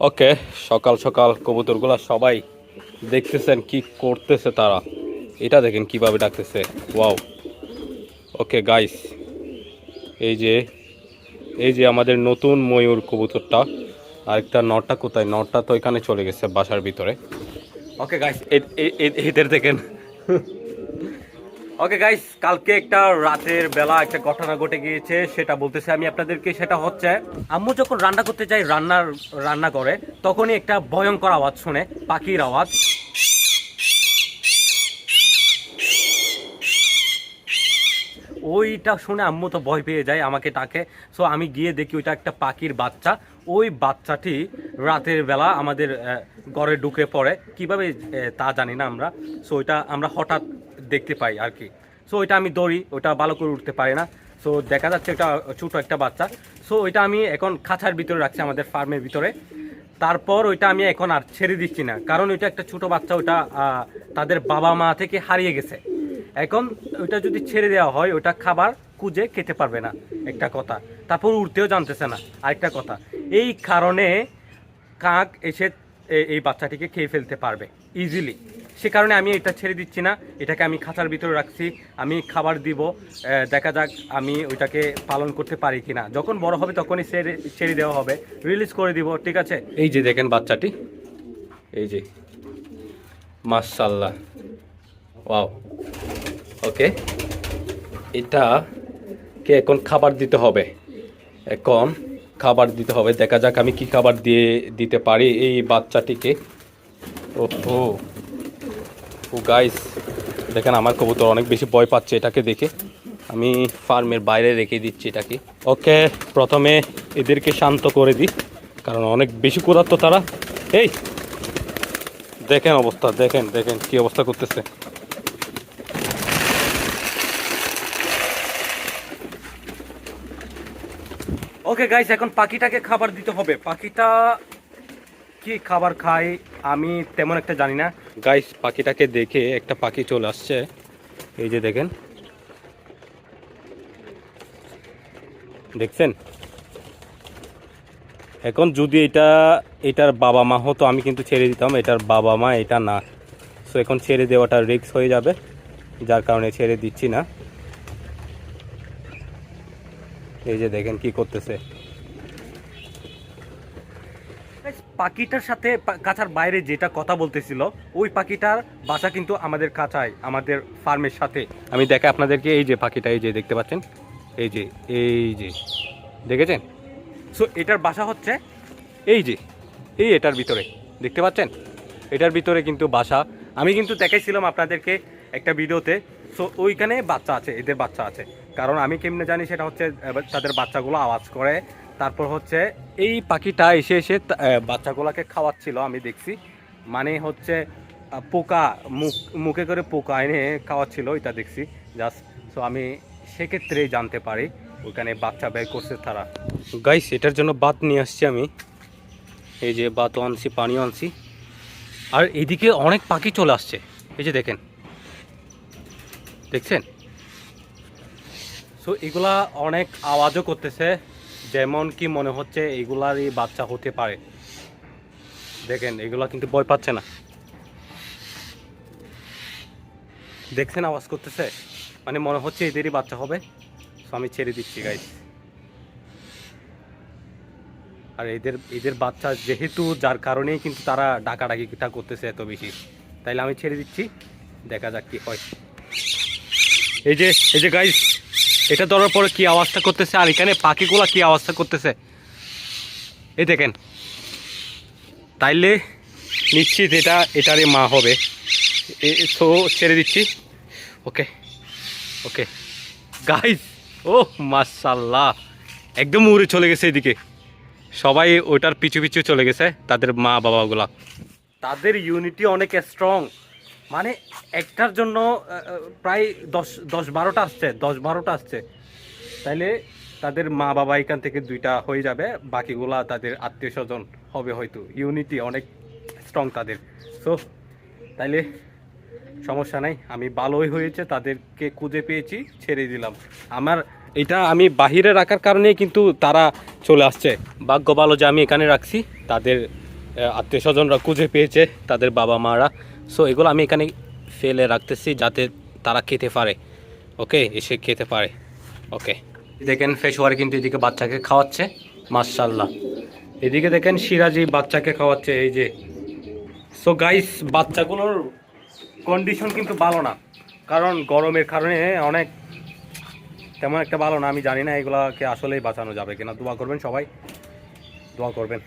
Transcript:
ওকে সকাল সকাল কবুতরগুলা সবাই দেখতেছেন কি করতেছে তারা। এটা দেখেন কীভাবে ডাকতেছে। ওয়াও ওকে গাইস এই যে এই যে আমাদের নতুন ময়ূর কবুতরটা, আরেকটা নটটা কোথায়? নটটা তো এখানে চলে গেছে বাসার ভিতরে। ওকে গাইস এদের দেখেন। ওকে গাইস কালকে একটা রাতের বেলা একটা ঘটনা ঘটে গিয়েছে, সেটা বলতেছে আমি আপনাদেরকে, সেটা হচ্ছে, আম্মু যখন রান্না করতে যাই রান্নার, রান্না করে, তখনই একটা ভয়ঙ্কর আওয়াজ শুনে, পাখির আওয়াজ। ওইটা শুনে আম্মু তো ভয় পেয়ে যায়, আমাকে ডাকে। সো আমি গিয়ে দেখি ওইটা একটা পাখির বাচ্চা। ওই বাচ্চাটি রাতের বেলা আমাদের ঘরে ঢুকে পড়ে। কীভাবে তা জানি না আমরা। সো ওইটা আমরা হঠাৎ দেখতে পাই আর কি। সো ওইটা আমি দৌড়ি, ওটা ভালো করে উঠতে পারি না। সো দেখা যাচ্ছে এটা ছোটো একটা বাচ্চা। সো ওইটা আমি এখন খাঁচার ভিতরে রাখছি আমাদের ফার্মের ভিতরে। তারপর ওইটা আমি এখন আর ছেড়ে দিচ্ছি না। কারণ ওইটা একটা ছোট বাচ্চা, ওটা তাদের বাবা মা থেকে হারিয়ে গেছে। এখন ওইটা যদি ছেড়ে দেওয়া হয়, ওটা খাবার খুঁজে খেতে পারবে না। একটা কথা। তারপর উঠতেও জানতেছে না। আরেকটা কথা। এই কারণে কাক এসে এই বাচ্চাটিকে খেয়ে ফেলতে পারবে। ইজিলি সে কারণে আমি এটা ছেড়ে দিচ্ছি না। এটাকে আমি খাঁচার ভিতরে রাখছি। আমি খাবার দিব। দেখা যাক আমি ওইটাকে পালন করতে পারি কিনা। যখন বড় হবে তখনই ছেড়ে ছেড়ে দেওয়া হবে। রিলিজ করে দিব, ঠিক আছে? এই যে দেখেন বাচ্চাটি। এই যে। মাশাল্লাহ ওয়াও। ওকে। এটা কে এখন খাবার দিতে হবে? এখন খাবার দিতে হবে। দেখা যাক আমি কি খাবার দিয়ে দিতে পারি এই বাচ্চাটিকে। ও ও গাইস দেখেন আমার কবুতর অনেক বেশি ভয় পাচ্ছে এটাকে দেখে। আমি ফার্মের বাইরে রেখে দিচ্ছি এটাকে। ওকে, প্রথমে এদেরকে শান্ত করে দিই, কারণ অনেক বেশি ক্ষুধার্ত তারা। এই, দেখেন অবস্থা, দেখেন দেখেন কি অবস্থা করতেছে। ওকে গাইস এখন পাখিটাকে খাবার দিতে হবে। পাখিটা কি খাবার খায় আমি তেমন একটা জানি না। গাইস পাখিটাকে দেখে একটা পাখি চলে আসছে। এই যে দেখেন। দেখছেন? এখন যদি এটা, এটার বাবা মা হতো, আমি কিন্তু ছেড়ে দিতাম। এটার বাবা মা এটা না। সো এখন ছেড়ে দেওয়াটা রিস্ক হয়ে যাবে। যার কারণে ছেড়ে দিচ্ছি না। এই যে দেখেন কি করতেছে। পাখিটার সাথে কাঁচার বাইরে যেটা কথা বলতেছিল, ওই পাখিটার বাসা কিন্তু আমাদের কাঁচায় আমাদের ফার্মের সাথে। আমি দেখে আপনাদেরকে, এই যে পাখিটা, এই যে দেখতে পাচ্ছেন? এই যে এই যে, দেখেছেন? সো এটার বাসা হচ্ছে এই যে, এই এটার ভিতরে, দেখতে পাচ্ছেন? এটার ভিতরে কিন্তু বাসা। আমি কিন্তু দেখাইছিলাম আপনাদেরকে একটা ভিডিওতে। সো ওইখানে বাচ্চা আছে, এদের বাচ্চা আছে। কারণ আমি কেমনে জানি সেটা হচ্ছে তাদের বাচ্চাগুলো আওয়াজ করে। তারপর হচ্ছে এই পাখিটা এসে এসে বাচ্চাগুলোকে খাওয়াচ্ছিল, আমি দেখছি। মানে হচ্ছে পোকা, মুখ, মুখে করে পোকা এনে খাওয়াচ্ছিল এটা দেখছি। জাস্ট সো আমি সেক্ষেত্রেই জানতে পারি ওখানে বাচ্চা ব্যয় করছে তারা। গাইস এটার জন্য বাত নিয়ে আসছি আমি। এই যে বাতও আনছি পানিও আনছি। আর এদিকে অনেক পাখি চলে আসছে। এই যে দেখেন। দেখছেন? সো এগুলা অনেক আওয়াজও করতেছে। যেমন কি মনে হচ্ছে, এগুলারই বাচ্চা হতে পারে। দেখেন, এগুলা কিন্তু ভয় পাচ্ছে না। দেখছেন আওয়াজ করতেছে? মানে মনে হচ্ছে এদেরই বাচ্চা হবে। সো আমি ছেড়ে দিচ্ছি গাইস আর এদের এদের বাচ্চা যেহেতু, যার কারণেই কিন্তু তারা ডাকাডাকিটা করতেছে এত বেশি। তাইলে আমি ছেড়ে দিচ্ছি। দেখা যাক কি হয়। এই যে এই যে গাইস এটা ধরার পরে কি আওয়াজটা করতেছে? আর এখানে পাখিগুলা কি আওয়াজটা করতেছে? এই দেখেন। তাইলে নিশ্চিত এটা এটারই মা হবে। তো ছেড়ে দিচ্ছি। ওকে। ওকে। গাইস ও মাশাল্লাহ একদম উড়ে চলে গেছে এদিকে। সবাই ওটার পিছু পিছু চলে গেছে, তাদের মা বাবাগুলা তাদের ইউনিটি অনেক স্ট্রং মানে একটার জন্য প্রায় দশ দশ বারোটা আসছে, দশ বারোটা আসছে। তাইলে তাদের মা বাবা এখান থেকে দুইটা হয়ে যাবে, বাকিগুলা তাদের আত্মীয় স্বজন হবে হয়তো। ইউনিটি অনেক স্ট্রং তাদের। সো তাইলে সমস্যা নাই, আমি ভালোই হয়েছে, তাদেরকে খুঁজে পেয়েছি, ছেড়ে দিলাম। আমার এটা আমি বাহিরে রাখার কারণেই কিন্তু তারা চলে আসছে। ভাগ্য ভালো যে আমি এখানে রাখছি, তাদের আত্মীয় স্বজনরা খুঁজে পেয়েছে, তাদের বাবা মারা সো এগুলো আমি এখানে ফেলে রাখতেছি যাতে তারা খেতে পারে। ওকে এসে খেতে পারে। ওকে দেখেন ফেসওয়ার কিন্তু এদিকে বাচ্চাকে খাওয়াচ্ছে। মার্শাল্লাহ এদিকে দেখেন সিরাজি বাচ্চাকে খাওয়াচ্ছে এই যে। সো গাইস বাচ্চাগুলোর কন্ডিশন কিন্তু ভালো না। কারণ গরমের কারণে অনেক তেমন একটা ভালো না। আমি জানি না এগুলাকে আসলেই বাঁচানো যাবে কিনা। দোয়া করবেন সবাই। দোয়া করবেন।